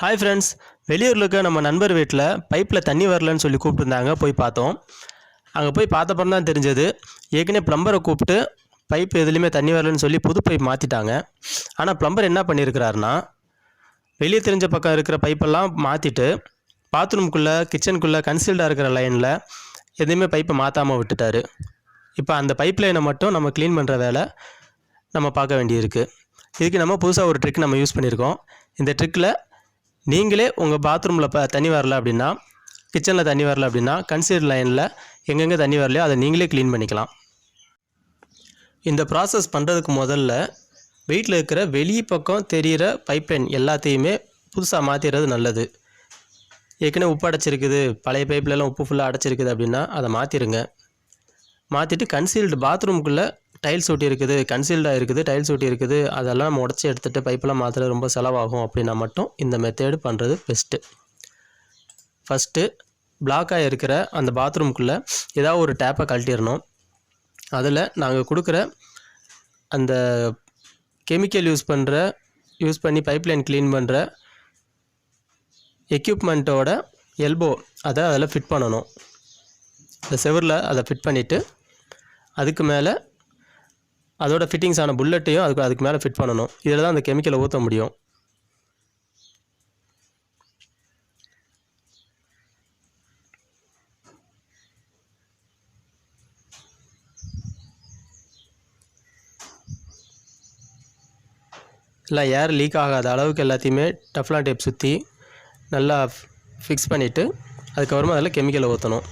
Hi friends வெளியூரில் இருக்க நம்ம நண்பர் வீட்டில் பைப்பில் தண்ணி வரலன்னு சொல்லி கூப்பிட்டுருந்தாங்க. போய் பார்த்தோம். அங்கே போய் பார்த்தப்பறம் தான் தெரிஞ்சது. ஏற்கனவே ப்ளம்பரை கூப்பிட்டு பைப் எதுலேயுமே தண்ணி வரலன்னு சொல்லி புது பைப் மாற்றிட்டாங்க ஆனால் ப்ளம்பர் என்ன பண்ணியிருக்கிறாருன்னா வெளியே தெரிஞ்ச பக்கம் இருக்கிற பைப்பெல்லாம் மாற்றிட்டு பாத்ரூம்குள்ளே கிச்சனுக்குள்ளே கன்சீல்டாக இருக்கிற லைனில் எதையுமே பைப்பை மாற்றாமல் விட்டுட்டாரு. இப்போ அந்த பைப் லைனை மட்டும் நம்ம க்ளீன் பண்ணுற வேலை நம்ம பார்க்க வேண்டியிருக்கு. இதுக்கு நம்ம புதுசாக ஒரு ட்ரிக் நம்ம யூஸ் பண்ணியிருக்கோம். இந்த ட்ரிக்கில் நீங்களே உங்கள் பாத்ரூமில் இப்போ தண்ணி வரல அப்படின்னா கிச்சனில் தண்ணி வரல அப்படின்னா கன்சீல்ட் லைனில் எங்கெங்கே தண்ணி வரலையோ அதை நீங்களே க்ளீன் பண்ணிக்கலாம். இந்த ப்ராசஸ் பண்ணுறதுக்கு முதல்ல வீட்டில் இருக்கிற வெளி பக்கம் தெரிகிற பைப்லைன் எல்லாத்தையுமே புதுசாக மாற்றிடுறது நல்லது. ஏற்கனவே உப்பு அடைச்சிருக்குது பழைய பைப்லலாம் உப்பு ஃபுல்லாக அடைச்சிருக்குது அப்படின்னா அதை மாற்றிடுங்க மாற்றிட்டு கன்சீல்டு பாத்ரூம்குள்ளே டைல்ஸ் ஒட்டி இருக்குது கன்சீல்டாக இருக்குது டைல்ஸ் ஒட்டி இருக்குது. அதெல்லாம் நம்ம உடச்சி எடுத்துகிட்டு பைப்பெல்லாம் மாற்றுறது ரொம்ப செலவாகும் அப்படின்னா மட்டும் இந்த மெத்தேடு பண்ணுறது பெஸ்ட்டு ஃபஸ்ட்டு பிளாக்காக இருக்கிற அந்த பாத்ரூம்குள்ளே ஏதாவது ஒரு டேப்பை கழட்டிடணும். அதில் நாங்கள் கொடுக்குற அந்த கெமிக்கல் யூஸ் பண்ணுற யூஸ் பண்ணி பைப்லைன் க்ளீன் பண்ணுற எக்யூப்மெண்ட்டோட எல்போ அதை அதில் ஃபிட் பண்ணணும். இந்த செவரில் அதை ஃபிட் பண்ணிவிட்டு அதுக்கு மேலே அதோட ஃபிட்டிங்ஸ் ஆன புல்லட்டையும் அதுக்கு அதுக்கு மேலே ஃபிட் பண்ணணும். இதில் தான் அந்த கெமிக்கலை ஊற்ற முடியும். இல்லை ஏர் லீக் ஆகாத அளவுக்கு எல்லாத்தையுமே டஃப்லான் டேப் சுற்றி நல்லா ஃபிக்ஸ் பண்ணிவிட்டு அதுக்கப்புறமா அதில் கெமிக்கலை ஊற்றணும்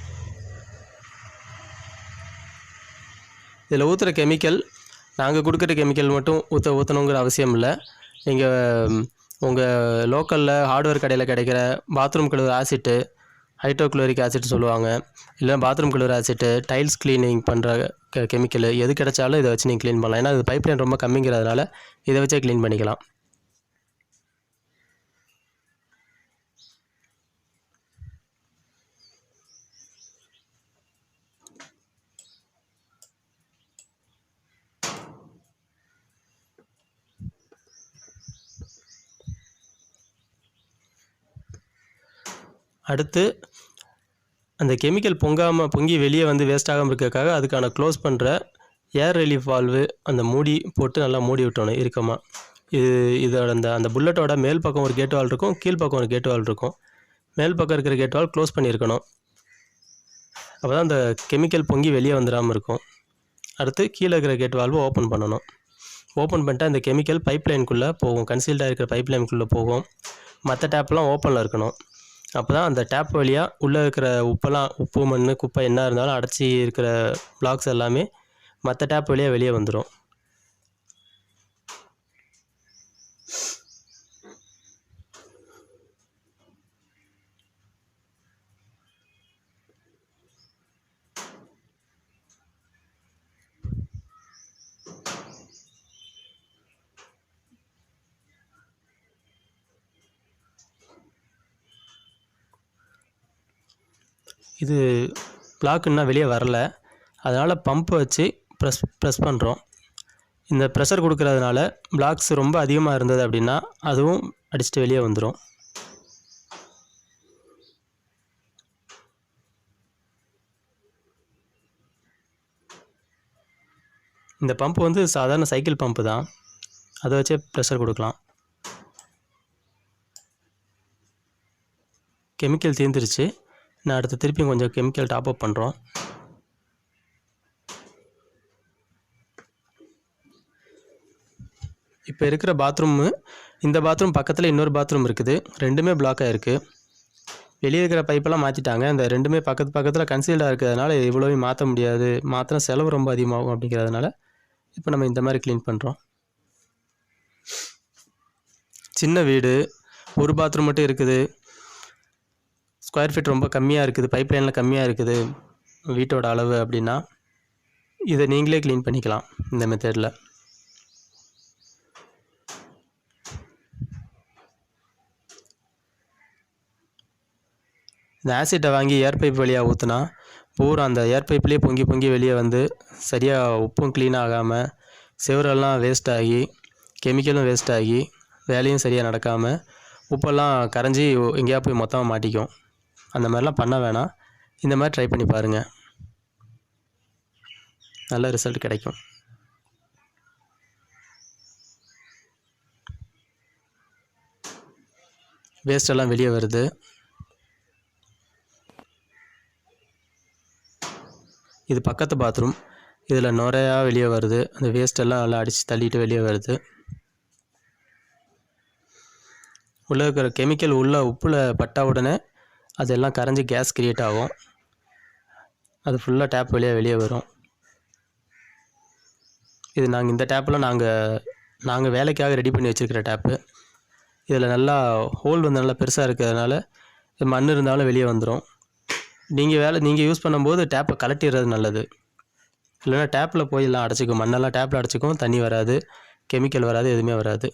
இதில் ஊற்றுற கெமிக்கல் நாங்கள் கொடுக்குற கெமிக்கல் மட்டும் ஊற்ற ஊற்றணுங்கிற அவசியம் இல்லை. நீங்கள் உங்கள் லோக்கலில் ஹார்ட்வேர் கடையில் கிடைக்கிற பாத்ரூம் கழுவுற ஆசிட்டு ஹைட்ரோக்ளோரிக் ஆசிட் சொல்லுவாங்க. இல்லை பாத்ரூம் கழுவுற ஆசிட்டு டைல்ஸ் க்ளீனிங் பண்ணுற கெமிக்கல் எது கிடைச்சாலும் இதை வச்சு நீங்கள் க்ளீன் பண்ணலாம். ஏன்னா இது பைப் லைன் ரொம்ப கம்மிங்கிறதுனால இதை வச்சே க்ளீன் பண்ணிக்கலாம். அடுத்து அந்த கெமிக்கல் பொங்காமல் பொங்கி வெளியே வந்து வேஸ்ட் ஆகாமல் இருக்கிறதுக்காக அதுக்கான க்ளோஸ் பண்ணுற ஏர் ரிலீஃப் வால்வு அந்த மூடி போட்டு நல்லா மூடி விட்டணும் இறுக்கமாக இது இதோட அந்த அந்த புல்லட்டோட மேல் பக்கம் ஒரு கேட் வால் இருக்கும் கீழ் பக்கம் ஒரு கேட் வால் இருக்கும். மேல் பக்கம் இருக்கிற கேட் வால் க்ளோஸ் பண்ணியிருக்கணும். அப்போ தான் அந்த கெமிக்கல் பொங்கி வெளியே வந்துடாமல் இருக்கும். அடுத்து கீழே இருக்கிற கேட் வால்வு ஓப்பன் பண்ணணும். ஓப்பன் பண்ணிட்டு அந்த கெமிக்கல் பைப் லைனுக்குள்ளே போகும் கன்சீல்டாக இருக்கிற பைப் லைனுக்குள்ளே போகும். மற்ற டேப்லாம் ஓப்பனில் இருக்கணும். அப்போ தான் அந்த டேப் வழியாக உள்ளே இருக்கிற உப்பெல்லாம் உப்பு மண் குப்பை என்ன இருந்தாலும் அடைச்சி இருக்கிற பிளாக்ஸ் எல்லாமே மற்ற டேப் வழியாக வெளியே வந்துடும் இது பிளாக் இன்னும் வெளியே வரல. அதனால் பம்பை வச்சு ப்ரெஸ் ப்ரெஸ் பண்ணுறோம் இந்த ப்ரெஷர் கொடுக்கறதுனால பிளாக்ஸ் ரொம்ப அதிகமாக இருந்தது அப்படின்னா அதுவும் அடிச்சுட்டு வெளியே வந்துடும் இந்த பம்ப் வந்து சாதாரண சைக்கிள் பம்ப்பு தான். அதை வச்சே ப்ரெஷர் கொடுக்கலாம். கெமிக்கல் தீர்ந்துருச்சு நான் அடுத்து திருப்பியும் கொஞ்சம் கெமிக்கல் டாப் அப் பண்ணுறோம் இப்போ இருக்கிற பாத்ரூமு இந்த பாத்ரூம் பக்கத்தில் இன்னொரு பாத்ரூம் இருக்குது. ரெண்டுமே பிளாக் ஆகிருக்கு வெளியே இருக்கிற பைப்பெல்லாம் மாற்றிட்டாங்க இந்த ரெண்டுமே பக்கத்து பக்கத்தில் கன்சீல்டாக இருக்கிறதுனால இவ்வளோவே மாற்ற முடியாது. மாற்றினா செலவு ரொம்ப அதிகமாகும் அப்படிங்கிறதுனால இப்போ நம்ம இந்த மாதிரி க்ளீன் பண்ணுறோம் சின்ன வீடு ஒரு பாத்ரூம் மட்டும் இருக்குது. ஸ்கொயர் ஃபீட் ரொம்ப கம்மியாக இருக்குது பைப் லைனில் கம்மியாக இருக்குது வீட்டோட அளவு அப்படின்னா இதை நீங்களே க்ளீன் பண்ணிக்கலாம் இந்த மெத்தடில் இந்த ஆசிட்டை வாங்கி ஏர் பைப் வழியாக ஊற்றுனா பூரா அந்த ஏர் பைப்லேயே பொங்கி பொங்கி வெளியே வந்து சரியாக உப்பும் க்ளீன் ஆகாமல் செவரெல்லாம் வேஸ்ட் ஆகி கெமிக்கலும் வேஸ்ட் ஆகி வேலையும் சரியாக நடக்காமல் உப்பெல்லாம் கரைஞ்சி எங்கேயா போய் மொத்தமாக மாட்டிக்கும். அந்த மாதிரிலாம் பண்ண வேணாம். இந்த மாதிரி ட்ரை பண்ணி பாருங்கள் நல்ல ரிசல்ட் கிடைக்கும். வேஸ்டெல்லாம் வெளியே வருது. இது பக்கத்து பாத்ரூம் இதில் நுரையா வெளியே வருது. அந்த வேஸ்டெல்லாம் நல்லா அடித்து தள்ளிட்டு வெளியே வருது. உள்ளே இருக்கிற கெமிக்கல் உள்ள உப்பில் பட்டா உடனே அதெல்லாம் கரைஞ்சி கேஸ் க்ரியேட் ஆகும். அது ஃபுல்லாக டேப் வழியாக வெளியே வரும். இது நாங்கள் இந்த டேப்பில் நாங்கள் நாங்கள் வேலைக்காக ரெடி பண்ணி வச்சுருக்கிற டேப்பு இதில் நல்லா ஹோல் வந்து நல்லா பெருசாக இருக்கிறதுனால இது மண் இருந்தாலும் வெளியே வந்துடும் நீங்கள் வேலை நீங்கள் யூஸ் பண்ணும்போது டேப்பை கலட்டிடுறது நல்லது. இல்லைன்னா டேப்பில் போய் எல்லாம் அடைச்சிக்கும். மண்ணெல்லாம் டேப்பில் அடைச்சிக்கும். தண்ணி வராது. கெமிக்கல் வராது. எதுவுமே வராது.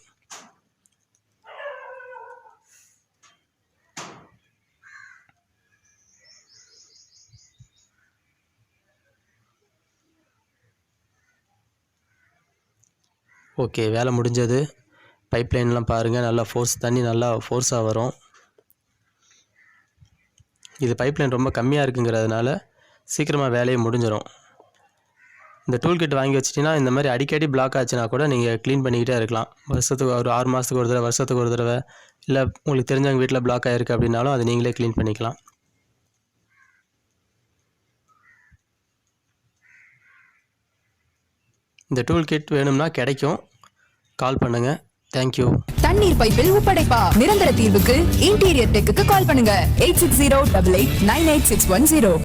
ஓகே வேலை முடிஞ்சது. பைப்லைன்லாம் பாருங்கள் நல்லா ஃபோர்ஸ் தண்ணி நல்லா ஃபோர்ஸாக வரும். இது பைப்லைன் ரொம்ப கம்மியாக இருக்குங்கிறதுனால சீக்கிரமாக வேலையை முடிஞ்சிடும் இந்த டூல் கிட் வாங்கி வச்சிட்டிங்கன்னா இந்த மாதிரி அடிக்கடி பிளாக் ஆச்சுன்னா கூட நீங்கள் க்ளீன் பண்ணிக்கிட்டே இருக்கலாம். வருஷத்துக்கு ஒரு ஆறு மாதத்துக்கு ஒரு தடவை வருஷத்துக்கு ஒரு தடவை இல்லை உங்களுக்கு தெரிஞ்சவங்க வீட்டில் பிளாக் ஆகிருக்கு அப்படின்னாலும் அதை நீங்களே க்ளீன் பண்ணிக்கலாம். இந்த டூல் கிட் வேணும்னா கிடைக்கும். கால் பண்ணுங்கள் தேங்க்யூ தண்ணீர் பைப்பில் ஒப்படைப்பா நிரந்தர தீர்வுக்கு இன்டீரியர் டெக்கு கால் பண்ணுங்க. Eight six zero double eight nine eight six one zero